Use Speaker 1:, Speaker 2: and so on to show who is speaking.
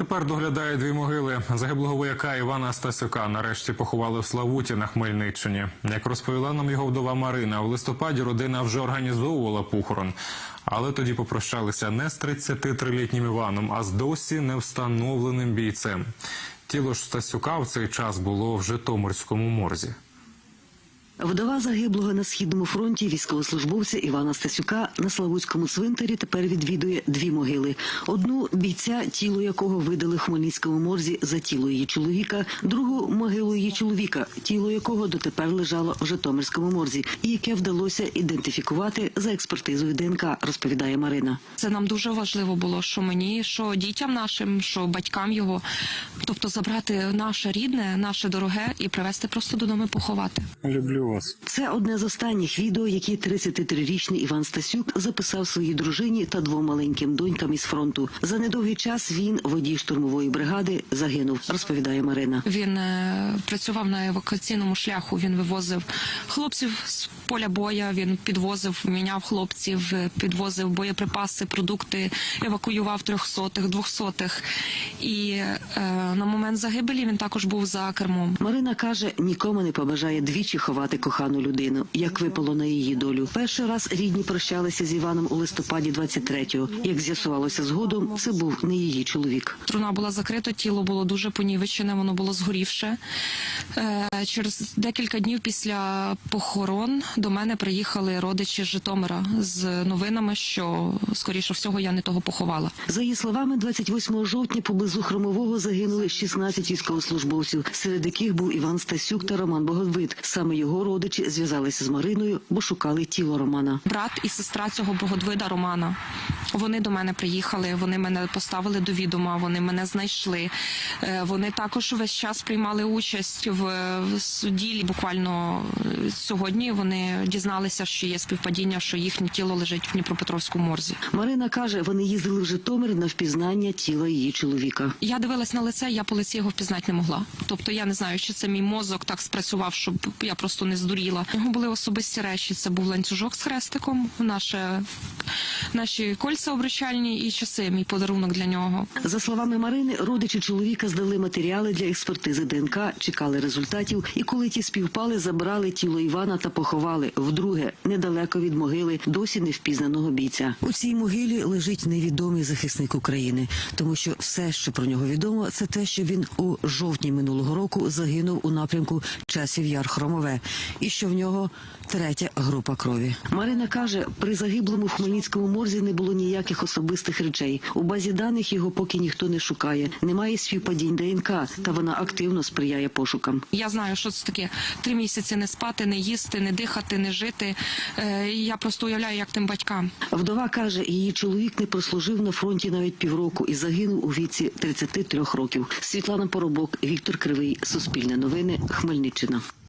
Speaker 1: Тепер доглядає дві могили. Загиблого вояка Івана Стасюка нарешті поховали в Славуті на Хмельниччині. Як розповіла нам його вдова Марина, в листопаді родина вже організовувала похорон. Але тоді попрощалися не з 33-літнім Іваном, а з досі невстановленим бійцем. Тіло ж Стасюка в цей час було в Житомирському морзі.
Speaker 2: Вдова загиблого на східному фронті військовослужбовця Івана Стасюка на Славутському цвинтарі тепер відвідує дві могили: одну бійця, тіло якого видали Хмельницькому морзі за тіло її чоловіка, другу могилу її чоловіка, тіло якого дотепер лежало в Житомирському морзі, і яке вдалося ідентифікувати за експертизою ДНК, розповідає Марина.
Speaker 3: Це нам дуже важливо було, що мені, що дітям нашим, що батькам його, тобто забрати наше рідне, наше дороге і привезти просто додому і поховати.
Speaker 4: Люблю вас.
Speaker 2: Це одне з останніх відео, які 33-річний Іван Стасюк записав своїй дружині та двом маленьким донькам із фронту. За недовгий час він, водій штурмової бригади, загинув, розповідає Марина.
Speaker 3: Він е, працював на евакуаційному шляху. Він вивозив хлопців з поля боя. Він підвозив, міняв хлопців, е, підвозив боєприпаси, продукти, евакуював трьохсотих, двохсотих. І е, на момент загибелі він також був за кермом.
Speaker 2: Марина каже, нікому не побажає двічі ховати кохану людину, як випало на її долю. Перший раз рідні прощалися з Іваном у листопаді 23-го. Як з'ясувалося згодом, це був не її чоловік.
Speaker 3: Труна була закрита, тіло було дуже понівечене, воно було згорівше. Е, Через декілька днів після похорон до мене приїхали родичі з Житомира з новинами, що скоріше всього я не того поховала.
Speaker 2: За її словами, 28 жовтня поблизу Хромового загинули 16 військовослужбовців, серед яких був Іван Стасюк та Роман Боговит. Саме його родичі зв'язалися з Мариною, бо шукали тіло Романа.
Speaker 3: Брат і сестра цього богодвида Романа. Вони до мене приїхали, вони мене поставили до відома, вони мене знайшли. Е, Вони також весь час приймали участь в, в суді. Буквально е, сьогодні вони дізналися, що є співпадіння, що їхнє тіло лежить в Дніпропетровському морзі.
Speaker 2: Марина каже, вони їздили в Житомир на впізнання тіла її чоловіка.
Speaker 3: Я дивилась на лице, я по лиці його впізнати не могла. Тобто я не знаю, чи це мій мозок так спрацював, щоб я просто не здуріла. У нього були особисті речі. Це був ланцюжок з хрестиком, наше, наші кольця обручальні і часи. Мій подарунок для нього.
Speaker 2: За словами Марини, родичі чоловіка здали матеріали для експертизи ДНК, чекали результатів, і коли ті співпали, забрали тіло Івана та поховали вдруге недалеко від могили досі невпізнаного бійця. У цій могилі лежить невідомий захисник України, тому що все, що про нього відомо, це те, що він у жовтні минулого року загинув у напрямку часів Яр Хромове, і що в нього третя група крові. Марина каже, при загиблому в Хмельницькому морзі не було ніяких особистих речей. У базі даних його поки ніхто не шукає. Немає співпадінь ДНК, та вона активно сприяє пошукам.
Speaker 3: Я знаю, що це таке три місяці не спати, не їсти, не дихати, не жити. Е, я просто уявляю, як тим батькам.
Speaker 2: Вдова каже, її чоловік не прослужив на фронті навіть півроку і загинув у віці 33 років. Світлана Поробок, Віктор Кривий, Суспільне новини, Хмельниччина.